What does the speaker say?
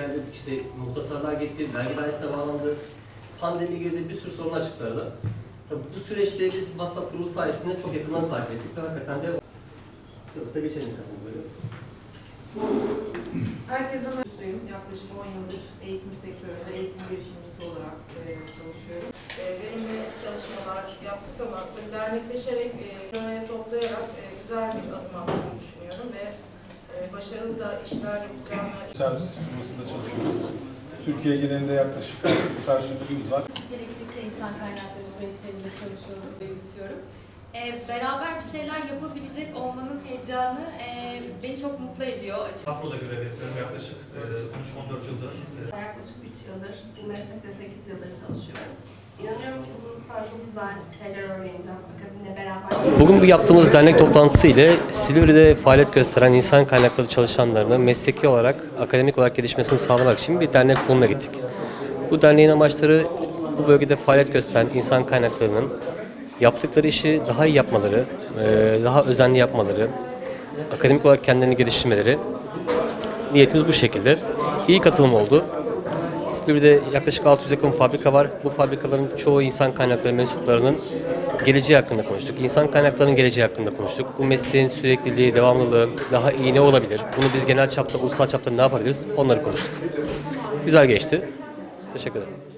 geldi, işte muhtasarlar gitti, vergi dairesine bağlandı. Pandemi girdi, bir sürü sorunlar çıktı. Tabii bu süreçte biz WhatsApp grubu sayesinde çok yakından takip ettik ve hakikaten de sırasına geçelim isterseniz böyle. Herkese merhabayım. Yaklaşık 10 yıldır eğitim sektöründe eğitim girişimcisi olarak e, çalışıyorum. Verimli çalışmalar yaptık ama tabii dernekleşerek, e, toplayarak e, güzel bir adım e, başarılı da işler yapacağını servis firmasında çalışıyoruz. Türkiye genelinde yaklaşık bir personelimiz var. Elektrikli insan kaynakları süreçlerinde çalışıyorum ve yürütüyorum. Ee, beraber bir şeyler yapabilecek olmanın heyecanı e, beni çok mutlu ediyor. Afro'da görev yapıyorum yaklaşık e, 13-14 yıldır. E, Yaklaşık 3 yıldır, bu meslekte 8 yıldır çalışıyorum. İnanıyorum ki bu gruptan çok güzel şeyler öğreneceğim. Beraber Bugün bu yaptığımız dernek toplantısı ile Silivri'de faaliyet gösteren insan kaynakları çalışanlarının mesleki olarak, akademik olarak gelişmesini sağlamak için bir dernek kuruluna gittik. Bu derneğin amaçları bu bölgede faaliyet gösteren insan kaynaklarının yaptıkları işi daha iyi yapmaları, eee, daha özenli yapmaları, akademik olarak kendilerini geliştirmeleri. Niyetimiz bu şekilde. İyi katılım oldu. Silivri'de yaklaşık 600 yakın fabrika var. Bu fabrikaların çoğu insan kaynakları mensuplarının geleceği hakkında konuştuk. İnsan kaynaklarının geleceği hakkında konuştuk. Bu mesleğin sürekliliği, devamlılığı daha iyi ne olabilir? Bunu biz genel çapta, ulusal çapta ne yapabiliriz? Onları konuştuk. Güzel geçti. Teşekkür ederim.